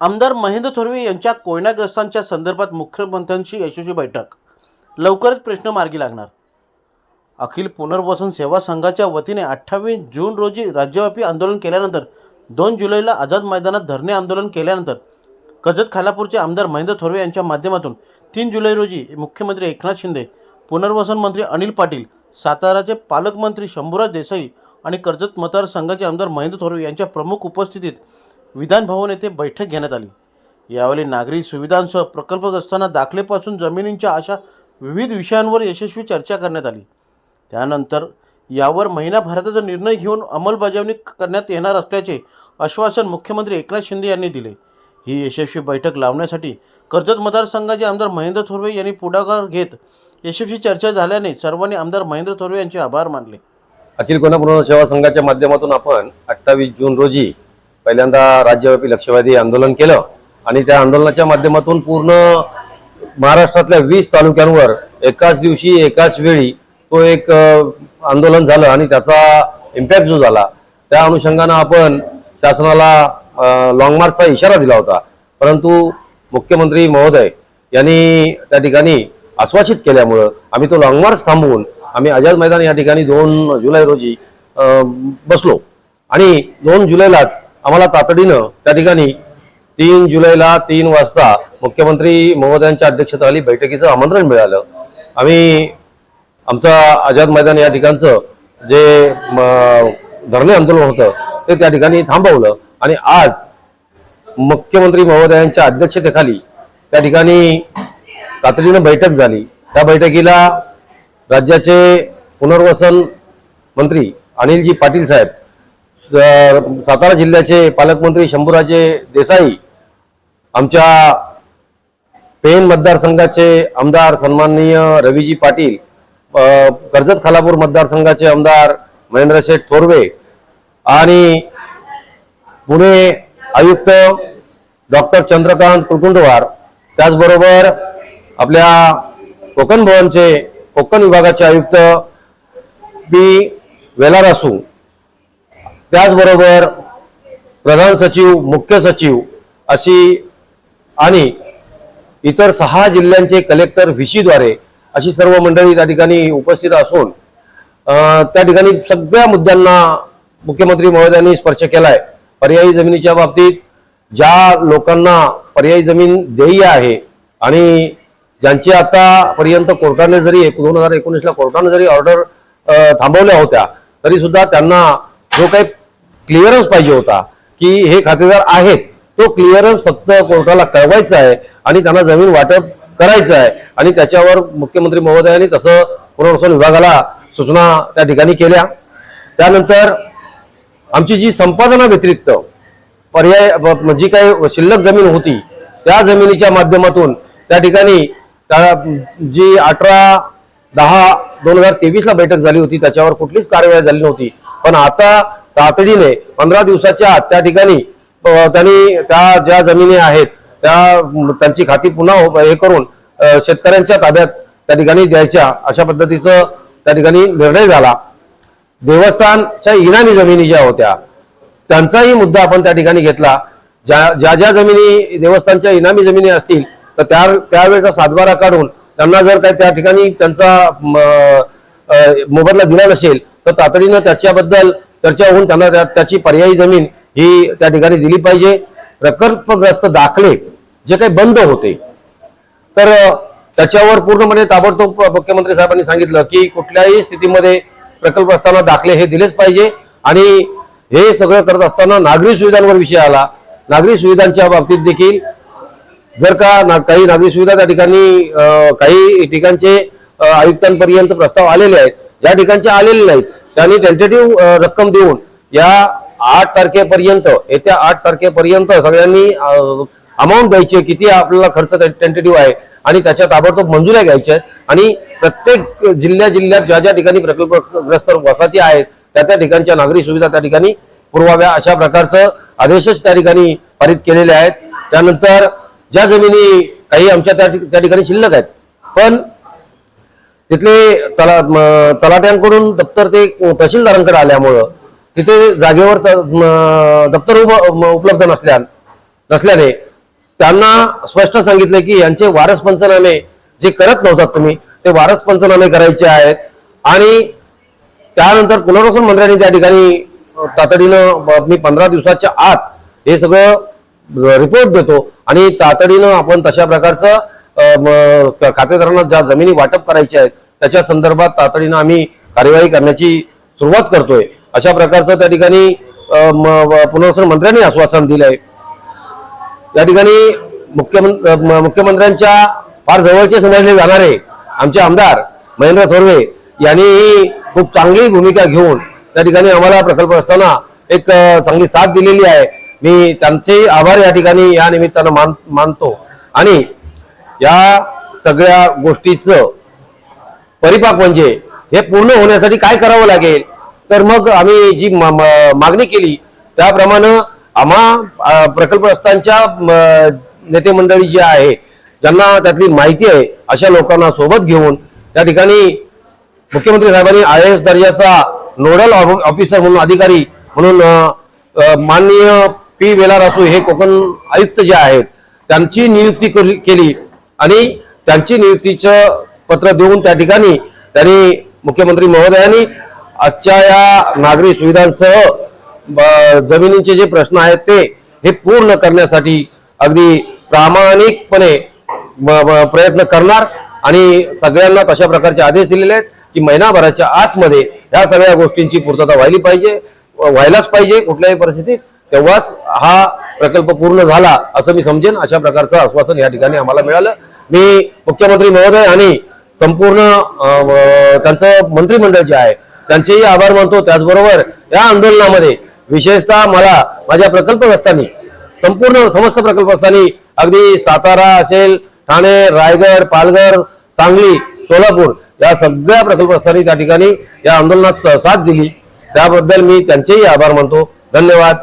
आमदार महेंद्र थोरवे यांच्या कोयनाग्रस्तांच्या संदर्भात मुख्यमंत्र्यांशी यशस्वी बैठक. लवकरच प्रश्न मार्गी लागणार. अखिल पुनर्वसन सेवा संघाच्या वतीने अठ्ठावीस जून रोजी राज्यव्यापी आंदोलन केल्यानंतर दोन जुलैला आझाद मैदानात धरणे आंदोलन केल्यानंतर कर्जत खालापूरचे आमदार महेंद्र थोरवे यांच्या माध्यमातून तीन जुलै रोजी मुख्यमंत्री एकनाथ शिंदे पुनर्वसन मंत्री अनिल पाटील साताराचे पालकमंत्री शंभूराज देसाई आणि कर्जत मतदारसंघाचे आमदार महेंद्र थोरवे यांच्या प्रमुख उपस्थितीत विधानभवन येथे बैठक घेण्यात आली. यावेळी नागरी सुविधांसह प्रकल्पग्रस्तांना दाखलेपासून जमिनींच्या अशा विविध विषयांवर यशस्वी चर्चा करण्यात आली. त्यानंतर यावर महिनाभराचा निर्णय घेऊन अंमलबजावणी करण्यात येणार असल्याचे आश्वासन मुख्यमंत्री एकनाथ शिंदे यांनी दिले. ही यशस्वी बैठक लावण्यासाठी कर्जत मतदारसंघाचे आमदार महेंद्र थोरवे यांनी पुढाकार घेत यशस्वी चर्चा झाल्याने सर्वांनी आमदार महेंद्र थोरवे यांचे आभार मानले. अखिल कोल्हापूर सेवा संघाच्या माध्यमातून आपण अठ्ठावीस जून रोजी पहिल्यांदा राज्यव्यापी लक्षवादी आंदोलन केलं आणि त्या आंदोलनाच्या माध्यमातून पूर्ण महाराष्ट्रातल्या वीस तालुक्यांवर एकाच दिवशी एकाच वेळी तो एक आंदोलन झालं आणि त्याचा इम्पॅक्ट जो झाला त्या अनुषंगानं आपण शासनाला लॉंग मार्चचा इशारा दिला होता. परंतु मुख्यमंत्री महोदय यांनी त्या ठिकाणी आश्वासित केल्यामुळं आम्ही तो लॉंग मार्च थांबवून आम्ही आझाद मैदान या ठिकाणी दोन जुलै रोजी बसलो. आणि दोन जुलैलाच आम्हाला तातडीनं त्या ठिकाणी तीन जुलैला तीन वाजता मुख्यमंत्री महोदयांच्या अध्यक्षतेखाली बैठकीचं आमंत्रण मिळालं. आम्ही आमचं आझाद मैदान या ठिकाणचं जे धरणे आंदोलन होतं ते त्या ठिकाणी थांबवलं. आणि आज मुख्यमंत्री महोदयांच्या अध्यक्षतेखाली त्या ठिकाणी तातडीनं बैठक झाली. त्या बैठकीला राज्याचे पुनर्वसन मंत्री अनिलजी पाटील साहेब सातारा जिल्ह्याचे पालकमंत्री शंभूराजे देसाई आमच्या पेन मतदारसंघाचे आमदार सन्माननीय रवीजी पाटील कर्जत खालापूर मतदारसंघाचे आमदार महेंद्र शेठ थोरवे आणि पुणे आयुक्त डॉक्टर चंद्रकांत कुलकुंडवार त्याचबरोबर आपल्या कोकण भवनचे कोकण विभागाचे आयुक्त बी वेलारासू त्याचबरोबर प्रधान सचिव मुख्य सचिव अशी आणि इतर सहा जिल्ह्यांचे कलेक्टर व्हीसीद्वारे अशी सर्व मंडळी त्या ठिकाणी उपस्थित असून त्या ठिकाणी सगळ्या मुद्द्यांना मुख्यमंत्री महोदयांनी स्पर्श केलाय. पर्यायी जमिनीच्या बाबतीत ज्या लोकांना पर्यायी जमीन देय आहे आणि ज्यांची आतापर्यंत कोर्टाने जरी दोन हजार एकोणीसला कोर्टाने जरी ऑर्डर थांबवल्या होत्या तरी सुद्धा त्यांना जो काही क्लिअरन्स पाहिजे होता की हे खातेदार आहेत. तो क्लिअरन्स फक्त कोर्टाला कळवायचा आहे आणि त्यांना जमीन वाटप करायचं आहे. आणि त्याच्यावर मुख्यमंत्री महोदयांनी तसं पुनर्वसन विभागाला सूचना त्या ठिकाणी केल्या. त्यानंतर आमची जी संपादना व्यतिरिक्त पर्याय जी काही शिल्लक जमीन होती त्या जमिनीच्या माध्यमातून त्या ठिकाणी त्या जी अठरा दहा दोन हजार तेवीसला बैठक झाली होती त्याच्यावर कुठलीच कार्यवाही झाली नव्हती. पण आता तातडीने पंधरा दिवसाच्या आत त्या ठिकाणी त्यांनी त्या ज्या जमिनी आहेत त्या त्यांची खाती पुन्हा हे करून शेतकऱ्यांच्या ताब्यात त्या ठिकाणी द्यायच्या अशा पद्धतीचं त्या ठिकाणी निर्णय झाला. देवस्थानच्या इनामी जमिनी ज्या होत्या त्यांचाही मुद्दा आपण त्या ठिकाणी घेतला. ज्या ज्या ज्या जमिनी देवस्थानच्या इनामी जमिनी असतील तर त्या त्यावेळेचा सातबारा काढून त्यांना जर काही त्या ठिकाणी त्यांचा मोबदला दिला नसेल तर तातडीनं त्याच्याबद्दल चर्चा होऊन त्यांना त्याची पर्यायी जमीन ही त्या ठिकाणी दिली पाहिजे. प्रकल्पग्रस्त दाखले जे काही बंद होते. तर त्याच्यावर पूर्णपणे ताबडतोब मुख्यमंत्री साहेबांनी सांगितलं की कुठल्याही स्थितीमध्ये प्रकल्प असताना दाखले हे दिलेच पाहिजे. आणि हे सगळं करत असताना नागरी सुविधांवर विषय आला. नागरी सुविधांच्या बाबतीत देखील जर का ना, काही नागरी सुविधा त्या ठिकाणी काही ठिकाणचे आयुक्तांपर्यंत प्रस्ताव आलेले आहेत. ज्या ठिकाणचे आलेले नाहीत त्यांनी टेंटेटिव्ह रक्कम देऊन या आठ तारखेपर्यंत येत्या आठ तारखेपर्यंत सगळ्यांनी अमाऊंट द्यायची आहे, किती आपल्याला खर्च टेंटेटिव्ह आहे आणि त्याच्या ताबडतोब मंजुऱ्या घ्यायच्या आहेत. आणि प्रत्येक जिल्ह्या जिल्ह्यात ज्या ज्या ठिकाणी प्रकल्पग्रस्त वसाहती आहेत त्या त्या ठिकाणच्या नागरी सुविधा त्या ठिकाणी पुरवाव्या अशा प्रकारचं आदेशच त्या ठिकाणी पारित केलेले आहेत. त्यानंतर ज्या जमिनी काही आमच्या त्या त्या ठिकाणी शिल्लक आहेत. पण तिथले तला तलाट्यांकडून दप्तर ते तहसीलदारांकडे आल्यामुळं तिथे जागेवर दप्तर उपलब्ध नसल्या नसल्याने त्यांना स्पष्ट सांगितले की यांचे वारस पंचनामे जे करत नव्हतात तुम्ही ते वारस पंचनामे करायचे आहेत. आणि त्यानंतर पुनर्वसन मंत्र्यांनी त्या ठिकाणी तातडीनं मी पंधरा दिवसाच्या आत हे सगळं रिपोर्ट देतो. आणि तातडीनं आपण तशा प्रकारचं खातेदारांना ज्या जमिनी वाटप करायच्या आहेत त्याच्या संदर्भात तातडीनं आम्ही कार्यवाही करण्याची सुरुवात करतोय. अशा प्रकारचं त्या ठिकाणी म- पुनर्वसन मंत्र्यांनी आश्वासन दिलंय. या ठिकाणी मुख्यमंत्री मुख्यमंत्र्यांच्या फार जवळचे समजले जाणारे आमचे आमदार महेंद्र थोरवे यांनीही खूप चांगली भूमिका घेऊन त्या ठिकाणी आम्हाला प्रकल्प असताना एक चांगली साथ दिलेली आहे. मी त्यांचे आभार या ठिकाणी या निमित्तानं मान मानतो. आणि या सगळ्या गोष्टीचं परिपाक म्हणजे हे पूर्ण होण्यासाठी काय करावं लागेल? तर मग आम्ही जी मागणी केली त्याप्रमाणे आम्हा प्रकल्पग्रस्तांच्या म, नेते मंडळी जी आहे ज्यांना त्यातली माहिती आहे अशा लोकांना सोबत घेऊन त्या ठिकाणी मुख्यमंत्री साहेबांनी आय एस दर्जाचा नोडल ऑफ- ऑफिसर म्हणून अधिकारी म्हणून माननीय पी वेलार असू हे कोकण आयुक्त जे आहेत त्यांची नियुक्ती केली- केली. आणि त्यांची नियुक्तीचं पत्र देऊन त्या ठिकाणी त्यांनी मुख्यमंत्री महोदयांनी आजच्या या नागरी सुविधांसह जमिनींचे जमिनीचे जे प्रश्न आहेत ते हे पूर्ण करण्यासाठी अगदी प्रामाणिकपणे प्रयत्न करणार. आणि सगळ्यांना तशा प्रकारचे आदेश दिलेले आहेत की महिनाभराच्या आतमध्ये ह्या सगळ्या गोष्टींची पूर्तता व्हायली पाहिजे व्हायलाच पाहिजे कुठल्याही परिस्थितीत. तेव्हाच हा प्रकल्प पूर्ण झाला असं मी समजेन. अशा प्रकारचं आश्वासन या ठिकाणी आम्हाला मिळालं. मी मुख्यमंत्री महोदय आणि संपूर्ण त्यांचं मंत्रिमंडळ जे आहे त्यांचेही आभार मानतो. त्याचबरोबर या आंदोलनामध्ये विशेषतः मला माझ्या प्रकल्पग्रस्तांनी संपूर्ण समस्त प्रकल्पस्थानी अगदी सातारा असेल ठाणे रायगड पालघर सांगली सोलापूर या सगळ्या प्रकल्पस्थानी त्या ठिकाणी या आंदोलनात स- साथ दिली. त्याबद्दल मी त्यांचेही आभार मानतो. धन्यवाद.